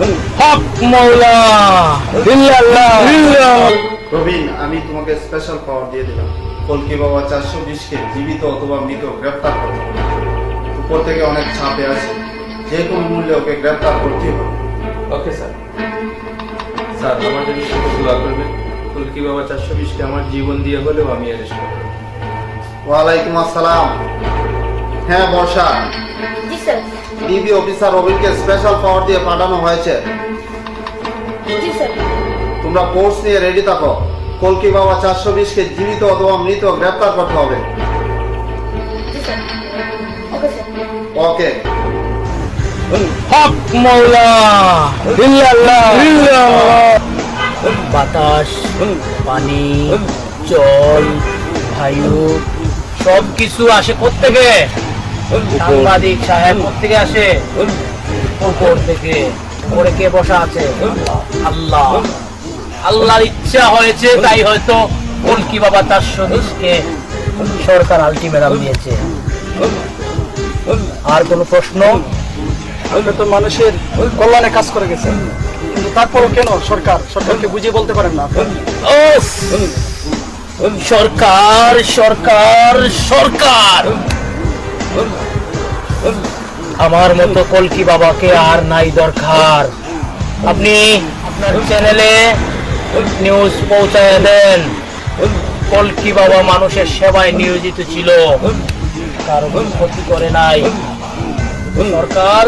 হক মৌলা ইল্লাল্লাহ। ইল্লাল্লাহ। প্রবীণ আমি তোমাকে স্পেশাল পাওয়ার দিয়ে দিলাম। কলকি বাবা চারশো বিশকে জীবিত অথবা মৃত গ্রেপ্তার করতে হবে। উপর থেকে অনেক ছাপে আছে। যে কোনো মূল্যে ওকে গ্রেপ্তার করতেই হবে। ওকে স্যার স্যার আমার জন্য দোয়া করবেন। কলকি বাবা চারশো বিশকে আমার জীবন দিয়ে হলেও আমি অ্যারেস্ট করব। ওয়ালাইকুম আসসালাম। হ্যাঁ বর্ষা। জি স্যার। ডিবি অফিসার রবিনকে স্পেশাল পাওয়ার দিয়ে পাঠানো হয়েছে। জি স্যার। তোমরা কোর্স নিয়ে রেডি থাকো। কলকি বাবা চারশো বিশকে জীবিত অথবা মৃত গ্রেপ্তার করতে হবে। ওকে হক মৌলা। ইল্লাল্লাহ ইল্লাল্লাহ বাতাস পানি জল বায়ু সব কিছু আসে কোত্থেকে? সাংবাদিক সাহেব কোত্থেকে আসে? উপর থেকে। উপরে কে বসা আছে? আল্লাহ। আল্লাহর ইচ্ছা হয়েছে তাই হয়তো কলকি বাবা তার সদস্যকে সরকার আলটিমেটাম দিয়েছে। আর কোনো প্রশ্ন? তো মানুষের কল্যাণে কাজ করে গেছে। কিন্তু তারপরও কেন সরকার? সরকারকে বুঝিয়ে বলতে পারেন না! সরকার সরকার সরকার! আমার মতো কলকি বাবাকে আর নাই দরকার। আপনি আপনার চ্যানেলে নিউজ পৌঁছায় দেন। কলকি বাবা মানুষের সেবায় নিয়োজিত ছিল। কারও ক্ষতি করে নাই। সরকার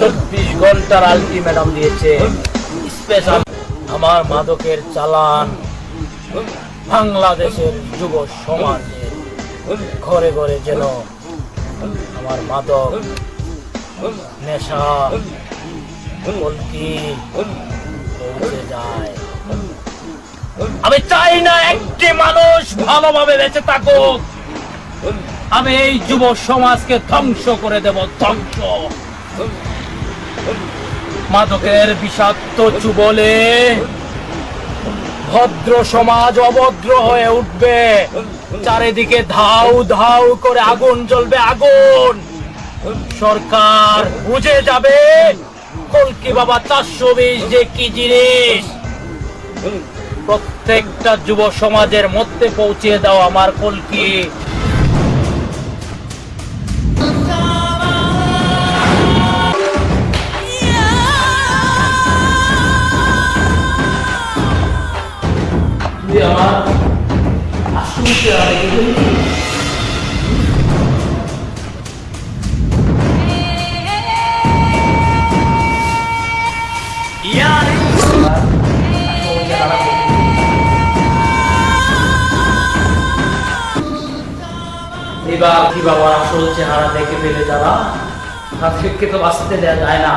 চব্বিশ ঘণ্টার আলটিমেটাম দিয়েছে। স্পেশাল আমার মাদকের চালান বাংলাদেশের যুব সমাজে। ঘরে ঘরে যেন আমার মাদক, নেশা কলকি পৌঁছে যায়। আমি চাই না একটি মানুষ ভালোভাবে বেঁচে থাকুক। আমি এই যুব সমাজকে ধ্বংস করে দেব, ধ্বংস। মাদকের বিষাক্ত চুবলে ভদ্র সমাজ অভদ্র হয়ে উঠবে। চারিদিকে ধাউ ধাউ করে আগুন জ্বলবে আগুন। সরকার বুঝে যাবে কলকি বাবা, চারশো বিশ যে কি জিনিস? প্রত্যেকটা যুব সমাজের মধ্যে পৌঁছে দাও আমার কলকি। এবার কি বাবার আসল চেহারা দেখে ফেলে যারা তাদেরকে তো বাঁচতে দেওয়া যায় না।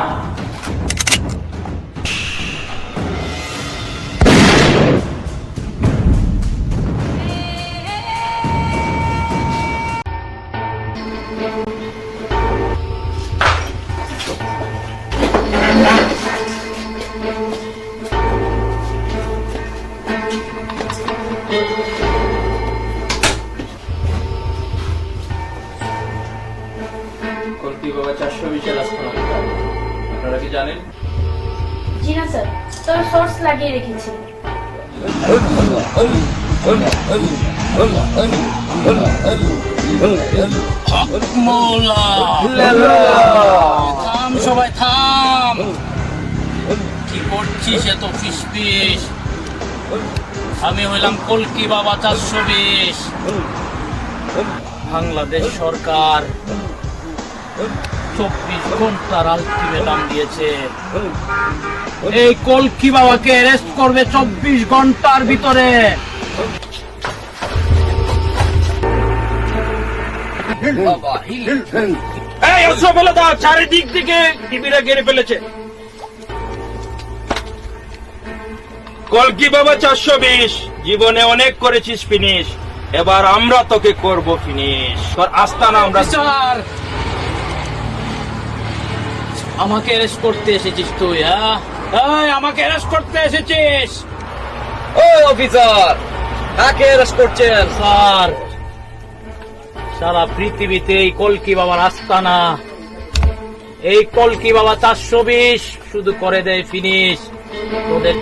কলকি বাবা চারশো আস্থানা আপনারা কি জানেন? জি না স্যার। তবে সোর্স লাগিয়ে রেখেছি। থাম সবাই থাম। কি করছিস এত আমি হইলাম কলকি বাবা চারশো বিশ। বাংলাদেশ সরকার। চব্বিশ ঘণ্টার আলটিমেটাম দিয়েছে। এই কলকি বাবাকে অ্যারেস্ট করবে চব্বিশ ঘণ্টার ভিতরে। চারিদিক থেকে টিভিটা ঘিরে ফেলেছে। কলকি বাবা চারশো বিশ জীবনে অনেক করেছিস ফিনিশ। এবার আমরা তোকে করব ফিনিশ। তোর আস্তানা আমরা আমাকে অ্যারেস্ট করতে এসেছিস তুই হ্যাঁ? এই আমাকে অ্যারেস্ট করতে এসেছিস। ও অফিসার কাকে অ্যারেস্ট করছেন? স্যার সারা পৃথিবীতে এই কলকি বাবার আস্তানা। এই কলকি বাবা চারশো বিশ শুধু করে দেয় ফিনিশ তোদের